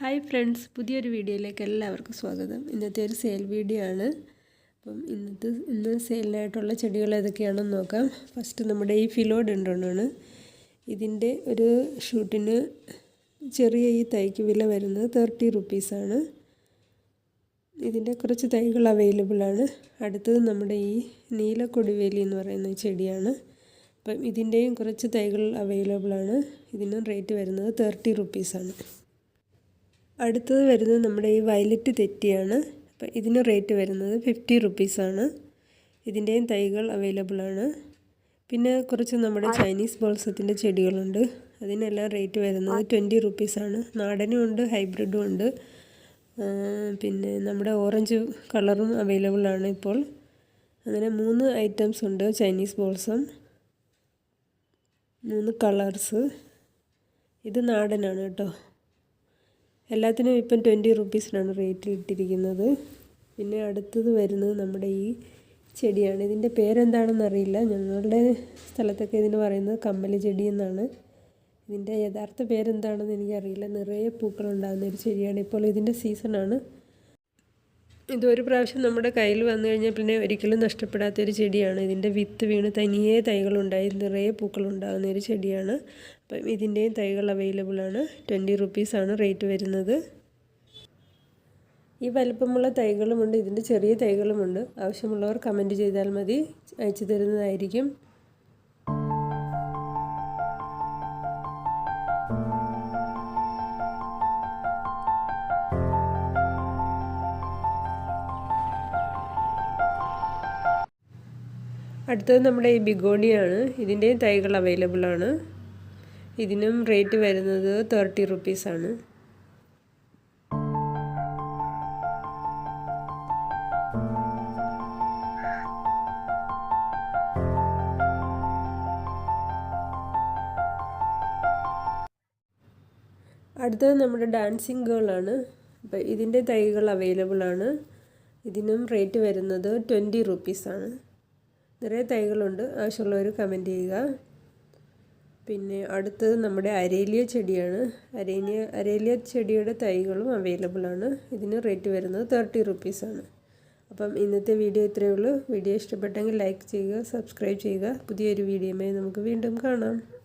Hi friends പുതിയൊരു വീഡിയോയിലേക്ക് എല്ലാവർക്കും സ്വാഗതം. ഇന്നത്തെ ഒരു സെയിൽ വീഡിയോ ആണ്. അപ്പം ഇന്നത്തെ ഇന്ന് സെയിലിനായിട്ടുള്ള ചെടികൾ ഏതൊക്കെയാണെന്ന് നോക്കാം. ഫസ്റ്റ് നമ്മുടെ ഈ ഫിലോഡ് ഉണ്ടോണാണ് ഇതിന്റെ ഒരു ഷൂട്ടിന് ചെറിയ ഈ തൈക്ക് വില വരുന്നത് തേർട്ടി റുപ്പീസാണ് ഇതിന്റെ കുറച്ച് തൈകൾ അവൈലബിൾ ആണ്. അടുത്തത് നമ്മുടെ ഈ നീലക്കൊടിവേലി എന്ന് പറയുന്ന ചെടിയാണ്. അപ്പം ഇതിന്റെയും കുറച്ച് തൈകൾ അവൈലബിൾ ആണ്. ഇതിനും റേറ്റ് വരുന്നത് തേർട്ടി റുപ്പീസാണ് അടുത്തത് വരുന്നത് നമ്മുടെ ഈ വയലറ്റ് തെറ്റിയാണ്. അപ്പം ഇതിന് റേറ്റ് വരുന്നത് ഫിഫ്റ്റി റുപ്പീസാണ് ഇതിന്റെയും തൈകൾ അവൈലബിൾ ആണ്. പിന്നെ കുറച്ച് നമ്മുടെ ചൈനീസ് ബോൾസത്തിന്റെ ചെടികളുണ്ട്. അതിനെല്ലാം റേറ്റ് വരുന്നത് ട്വന്റി റുപ്പീസാണ് നാടനും ഉണ്ട് ഹൈബ്രിഡും ഉണ്ട്. പിന്നെ നമ്മുടെ ഓറഞ്ച് കളറും അവൈലബിൾ ആണ് ഇപ്പോൾ. അങ്ങനെ മൂന്ന് ഐറ്റംസ് ഉണ്ട് ചൈനീസ് ബോൾസം മൂന്ന് കളേഴ്സ് ഇത് നാടനാണ് കേട്ടോ. എല്ലാത്തിനും ഇപ്പം ട്വന്റി റുപ്പീസിനാണ് റേറ്റ് ഇട്ടിരിക്കുന്നത്. പിന്നെ അടുത്തത് വരുന്നത് നമ്മുടെ ഈ ചെടിയാണ്. ഇതിന്റെ പേരെന്താണെന്ന് അറിയില്ല. ഞങ്ങളുടെ സ്ഥലത്തൊക്കെ ഇതിന് പറയുന്നത് കമ്മലി ചെടി എന്നാണ്. ഇതിന്റെ യഥാർത്ഥ പേരെന്താണെന്ന് എനിക്കറിയില്ല. നിറയെ പൂക്കളുണ്ടാകുന്ന ഒരു ചെടിയാണ്. ഇപ്പോൾ ഇതിന്റെ സീസണാണ് ഇതൊരു പ്രാവശ്യം നമ്മുടെ കയ്യിൽ വന്നു കഴിഞ്ഞാൽ പിന്നെ ഒരിക്കലും നഷ്ടപ്പെടാത്തൊരു ചെടിയാണ്. ഇതിന്റെ വിത്ത് വീണ് തനിയെ തൈകളുണ്ടായി. നിറയെ പൂക്കളുണ്ടാകുന്ന ഒരു ചെടിയാണ്. അപ്പം ഇതിന്റെയും തൈകൾ അവൈലബിൾ ആണ്. ട്വന്റി റുപ്പീസാണ് റേറ്റ് വരുന്നത്. ഈ വലുപ്പമുള്ള തൈകളുമുണ്ട്. ഇതിന്റെ ചെറിയ തൈകളുമുണ്ട്. ആവശ്യമുള്ളവർ കമന്റ് ചെയ്താൽ മതി. അയച്ചു തരുന്നതായിരിക്കും. അടുത്തത് നമ്മുടെ ഈ ബിഗോണിയാണ്. ഇതിന്റെയും തൈകൾ അവൈലബിൾ ആണ്. ഇതിനും റേറ്റ് വരുന്നത് തേർട്ടി റുപ്പീസാണ് അടുത്തത് നമ്മുടെ ഡാൻസിങ് ഗേളാണ് അപ്പോൾ ഇതിന്റെ തൈകൾ അവൈലബിൾ ആണ്. ഇതിനും റേറ്റ് വരുന്നത് ട്വന്റി റുപ്പീസാണ് നിറയെ തൈകളുണ്ട്. ആവശ്യമുള്ളവർ കമന്റ് ചെയ്യുക. പിന്നെ അടുത്തത് നമ്മുടെ അരേലിയ ചെടിയാണ്. അരേലിയ അരേലിയ ചെടിയുടെ തൈകളും അവൈലബിൾ ആണ്. ഇതിന് റേറ്റ് വരുന്നത് തേർട്ടി റുപ്പീസാണ് അപ്പം ഇന്നത്തെ വീഡിയോ ഇത്രയേ ഉള്ളൂ. വീഡിയോ ഇഷ്ടപ്പെട്ടെങ്കിൽ ലൈക്ക് ചെയ്യുക സബ്സ്ക്രൈബ് ചെയ്യുക. പുതിയൊരു വീഡിയോയുമായി നമുക്ക് വീണ്ടും കാണാം.